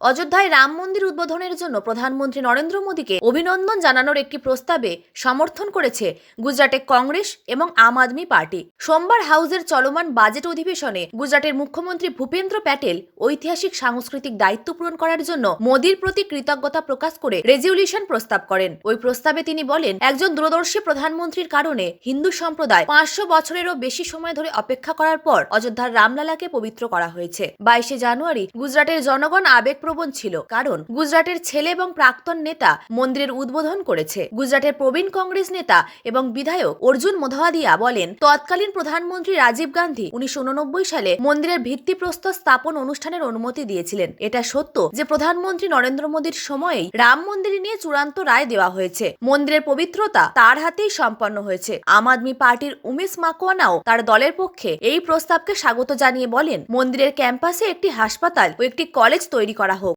অযোধ্যায় রাম মন্দির উদ্বোধনের জন্য প্রধানমন্ত্রী নরেন্দ্র মোদীকে অভিনন্দন জানানোর একটি প্রস্তাবে সমর্থন করেছে গুজরাটে কংগ্রেস এবং আম আদমি পার্টি। সোমবার হাউসের চলমান বাজেট অধিবেশনে গুজরাটের মুখ্যমন্ত্রী ভূপেন্দ্র প্যাটেল ঐতিহাসিক সাংস্কৃতিক দায়িত্ব পূরণ করার জন্য মোদীর প্রতি কৃতজ্ঞতা প্রকাশ করে রেজলিউশন প্রস্তাব করেন। ওই প্রস্তাবে তিনি বলেন, একজন দূরদর্শী প্রধানমন্ত্রীর কারণে হিন্দু সম্প্রদায় পাঁচশো বছরেরও বেশি সময় ধরে অপেক্ষা করার পর অযোধ্যার রামলালাকে পবিত্র করা হয়েছে। বাইশে জানুয়ারি গুজরাটের জনগণ আবেগপ্রবণ ছিল, কারণ গুজরাটের ছেলে এবং প্রাক্তন নেতা মন্দিরের উদ্বোধন করেছে। গুজরাটের প্রবীণ কংগ্রেস নেতা এবং বিধায়ক অর্জুন মোধাওয়াদিয়া বলেন, তৎকালীন প্রধানমন্ত্রী রাজীব গান্ধী উনিশশো সালে মন্দিরের ভিত্তিপ্রস্তর স্থাপন অনুষ্ঠানের অনুমতি দিয়েছিলেন। এটা সত্য যে প্রধানমন্ত্রী নরেন্দ্র মোদীর সময়েই রাম মন্দির নিয়ে চূড়ান্ত রায় দেওয়া হয়েছে। মন্দিরের পবিত্রতা তার হাতেই সম্পন্ন হয়েছে। আম আদমি পার্টির উমেশ মাকওয়ানাও তার দলের পক্ষে এই প্রস্তাবকে স্বাগত জানিয়ে বলেন, মন্দিরের ক্যাম্পাসে একটি হাসপাতাল ও একটি কলেজ তৈরি করা